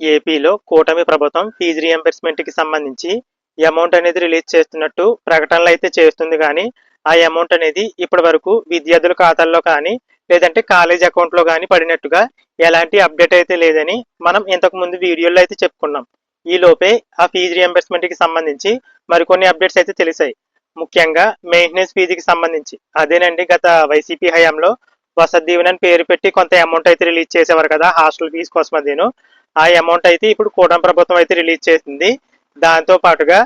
ఏపీలో కూటమి ప్రభుత్వం ఫీజు రియంబర్స్మెంట్కి సంబంధించి అమౌంట్ అనేది రిలీజ్ చేస్తున్నట్టు ప్రకటనలు అయితే చేస్తుంది కానీ ఆ అమౌంట్ అనేది ఇప్పటి వరకు విద్యార్థుల ఖాతాల్లో కానీ లేదంటే కాలేజ్ అకౌంట్లో కానీ పడినట్టుగా ఎలాంటి అప్డేట్ అయితే లేదని మనం ఇంతకు ముందు వీడియోలో అయితే చెప్పుకున్నాం. ఈ లోపే ఆ ఫీజు రియంబర్స్మెంట్కి సంబంధించి మరికొన్ని అప్డేట్స్ అయితే తెలిసాయి. ముఖ్యంగా మెయింటెనెన్స్ ఫీజుకి సంబంధించి. అదేనండి గత వైసీపీ హయాంలో వసతి దీవెన అని పేరు పెట్టి కొంత అమౌంట్ అయితే రిలీజ్ చేసేవారు కదా హాస్టల్ ఫీజు కోసం అదేను ఆ అమౌంట్ అయితే ఇప్పుడు కూటమి ప్రభుత్వం అయితే రిలీజ్ చేసింది. దాంతో పాటుగా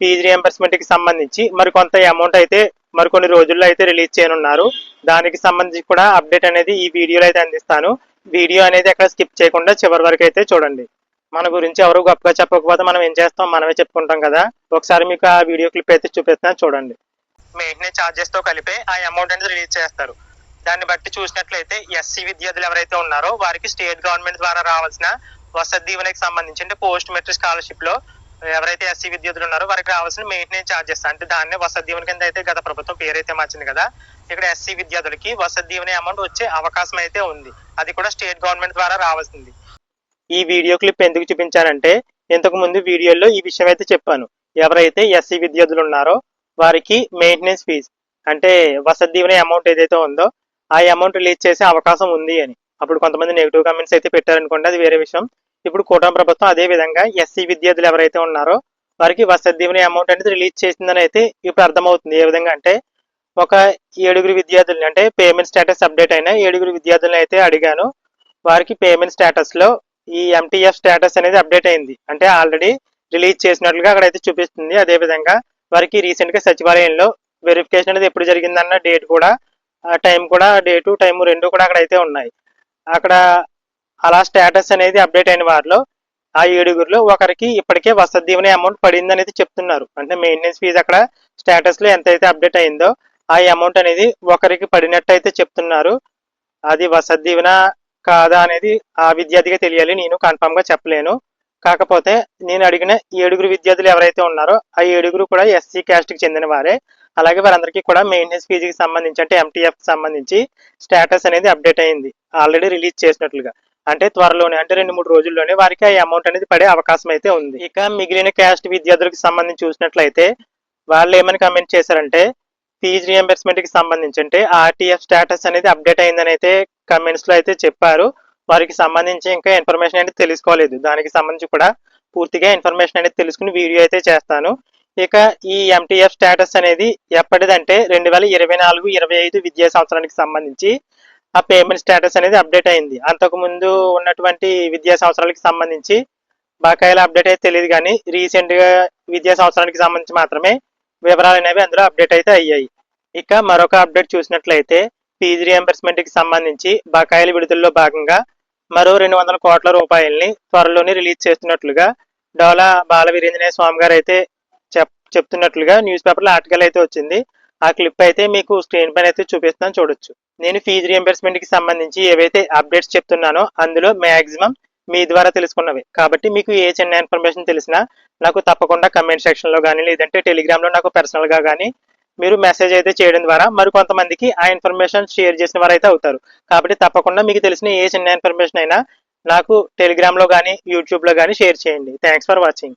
ఫీజు రియంబర్స్మెంట్కి సంబంధించి మరి కొంత అమౌంట్ అయితే మరికొన్ని రోజుల్లో అయితే రిలీజ్ చేయనున్నారు. దానికి సంబంధించి కూడా అప్డేట్ అనేది ఈ వీడియోలో అయితే అందిస్తాను. వీడియో అనేది ఎక్కడ స్కిప్ చేయకుండా చివరి వరకు అయితే చూడండి. మన గురించి ఎవరు గొప్పగా చెప్పకపోతే మనం ఏం చేస్తాం? మనమే చెప్పుకుంటాం కదా. ఒకసారి మీకు ఆ వీడియో క్లిప్ అయితే చూపిస్తాను చూడండి. మెయింటెనెన్స్ ఛార్జెస్తో కలిపి ఆ అమౌంట్ అనేది రిలీజ్ చేస్తారు. దాన్ని బట్టి చూసినట్లయితే ఎస్సీ విద్యార్థులు ఎవరైతే ఉన్నారో వారికి స్టేట్ గవర్నమెంట్ ద్వారా రావాల్సిన వసతి దీవెనకి సంబంధించి అంటే పోస్ట్ మెట్రిక్ స్కాలర్షిప్లో ఎవరైతే ఎస్సీ విద్యార్థులు ఉన్నారో వారికి రావాల్సిన మెయింటెనెన్స్ ఛార్జెస్ అంటే దాన్ని వసతి దీవెన కింద అయితే గత ప్రభుత్వం పేరైతే మార్చింది కదా. ఇక్కడ ఎస్సీ విద్యార్థులకి వసతి దీవెన అమౌంట్ వచ్చే అవకాశం అయితే ఉంది. అది కూడా స్టేట్ గవర్నమెంట్ ద్వారా రావాల్సింది. ఈ వీడియో క్లిప్ ఎందుకు చూపించానంటే ఇంతకు ముందు వీడియోలో ఈ విషయం అయితే చెప్పాను. ఎవరైతే ఎస్సీ విద్యార్థులు ఉన్నారో వారికి మెయింటెనెన్స్ ఫీజ్ అంటే వసతి దీవెన అమౌంట్ ఏదైతే ఉందో ఆ అమౌంట్ రిలీజ్ చేసే అవకాశం ఉంది అని. అప్పుడు కొంతమంది నెగిటివ్ కామెంట్స్ అయితే పెట్టారనుకోండి అది వేరే విషయం. ఇప్పుడు కూటమి ప్రభుత్వం అదే విధంగా ఎస్సీ విద్యార్థులు ఎవరైతే ఉన్నారో వారికి వసతి దీవెన అమౌంట్ అనేది రిలీజ్ చేసిందని అయితే ఇప్పుడు అర్థమవుతుంది. ఏ విధంగా అంటే ఒక ఏడుగురు విద్యార్థులని అంటే పేమెంట్ స్టేటస్ అప్డేట్ అయిన ఏడుగురు విద్యార్థులను అయితే అడిగాను. వారికి పేమెంట్ స్టేటస్లో ఈ ఎంటీఎఫ్ స్టేటస్ అనేది అప్డేట్ అయింది. అంటే ఆల్రెడీ రిలీజ్ చేసినట్లుగా అక్కడ అయితే చూపిస్తుంది. అదే విధంగా వారికి రీసెంట్గా సచివాలయంలో వెరిఫికేషన్ అనేది ఎప్పుడు జరిగిందన్న డేట్ కూడా టైం కూడా డేటు టైం రెండు కూడా అక్కడ అయితే ఉన్నాయి. అక్కడ అలా స్టేటస్ అనేది అప్డేట్ అయిన వారిలో ఆ ఏడుగురిలో ఒకరికి ఇప్పటికే వసతి దీవెన అమౌంట్ పడింది అనేది చెప్తున్నారు. అంటే మెయింటెనెన్స్ ఫీజు అక్కడ స్టేటస్లో ఎంత అయితే అప్డేట్ అయిందో ఆ అమౌంట్ అనేది ఒకరికి పడినట్టు అయితే చెప్తున్నారు. అది వసతి దీవెన కాదా అనేది ఆ విద్యార్థిగా తెలియాలి. నేను కన్ఫామ్గా చెప్పలేను. కాకపోతే నేను అడిగిన ఏడుగురు విద్యార్థులు ఎవరైతే ఉన్నారో ఆ ఏడుగురు కూడా ఎస్సీ క్యాస్ట్కి చెందిన వారే. అలాగే వారందరికీ కూడా మెయింటెనెన్స్ ఫీజుకి సంబంధించి అంటే ఎంటీఎఫ్ సంబంధించి స్టేటస్ అనేది అప్డేట్ అయింది. ఆల్రెడీ రిలీజ్ చేసినట్లుగా. అంటే త్వరలోనే అంటే రెండు మూడు రోజుల్లోనే వారికి ఆ అమౌంట్ అనేది పడే అవకాశం అయితే ఉంది. ఇక మిగిలిన క్యాస్ట్ విద్యార్థులకు సంబంధించి చూసినట్లయితే వాళ్ళు ఏమని కమెంట్ చేశారంటే ఫీజు రియంబర్స్మెంట్కి సంబంధించి అంటే ఆర్టీఎఫ్ స్టేటస్ అనేది అప్డేట్ అయిందని అయితే కమెంట్స్లో అయితే చెప్పారు. వారికి సంబంధించి ఇంకా ఇన్ఫర్మేషన్ అనేది తెలుసుకోలేదు. దానికి సంబంధించి కూడా పూర్తిగా ఇన్ఫర్మేషన్ అనేది తెలుసుకుని వీడియో అయితే చేస్తాను. ఇక ఈ ఎంటీఎఫ్ స్టేటస్ అనేది ఎప్పటిదంటే రెండు వేల ఇరవై నాలుగు ఇరవై ఐదు విద్యా సంవత్సరానికి సంబంధించి ఆ పేమెంట్ స్టేటస్ అనేది అప్డేట్ అయింది. అంతకు ముందు ఉన్నటువంటి విద్యా సంవత్సరాలకు సంబంధించి బకాయిల అప్డేట్ అయితే తెలియదు కానీ రీసెంట్గా విద్యా సంవత్సరానికి సంబంధించి మాత్రమే వివరాలు అనేవి అందులో అప్డేట్ అయితే అయ్యాయి. ఇక మరొక అప్డేట్ చూసినట్లయితే ఫీజు రియంబర్స్మెంట్కి సంబంధించి బకాయిల విడుదలలో భాగంగా మరో రెండు వందల కోట్ల రూపాయల్ని త్వరలోనే రిలీజ్ చేస్తున్నట్లుగా డోలా బాల వీరేంద్రనాయ స్వామి గారు అయితే చెప్తున్నట్లుగా న్యూస్ పేపర్లో ఆర్టికల్ అయితే వచ్చింది. ఆ క్లిప్ అయితే మీకు స్క్రీన్ పైన అయితే చూపిస్తాను చూడొచ్చు. నేను ఫీజు రియంబర్స్మెంట్కి సంబంధించి ఏవైతే అప్డేట్స్ చెప్తున్నానో అందులో మ్యాక్సిమం మీ ద్వారా తెలుసుకున్నవి. కాబట్టి మీకు ఏ చిన్న ఇన్ఫర్మేషన్ తెలిసినా నాకు తప్పకుండా కమెంట్ సెక్షన్లో కానీ లేదంటే టెలిగ్రామ్లో నాకు పర్సనల్గా కానీ మీరు మెసేజ్ అయితే చేయడం ద్వారా మరి కొంతమందికి ఆ ఇన్ఫర్మేషన్ షేర్ చేసిన వారు అయితే అవుతారు. కాబట్టి తప్పకుండా మీకు తెలిసిన ఏ చిన్న ఇన్ఫర్మేషన్ అయినా నాకు టెలిగ్రామ్లో కానీ యూట్యూబ్లో కానీ షేర్ చేయండి. Thanks for watching.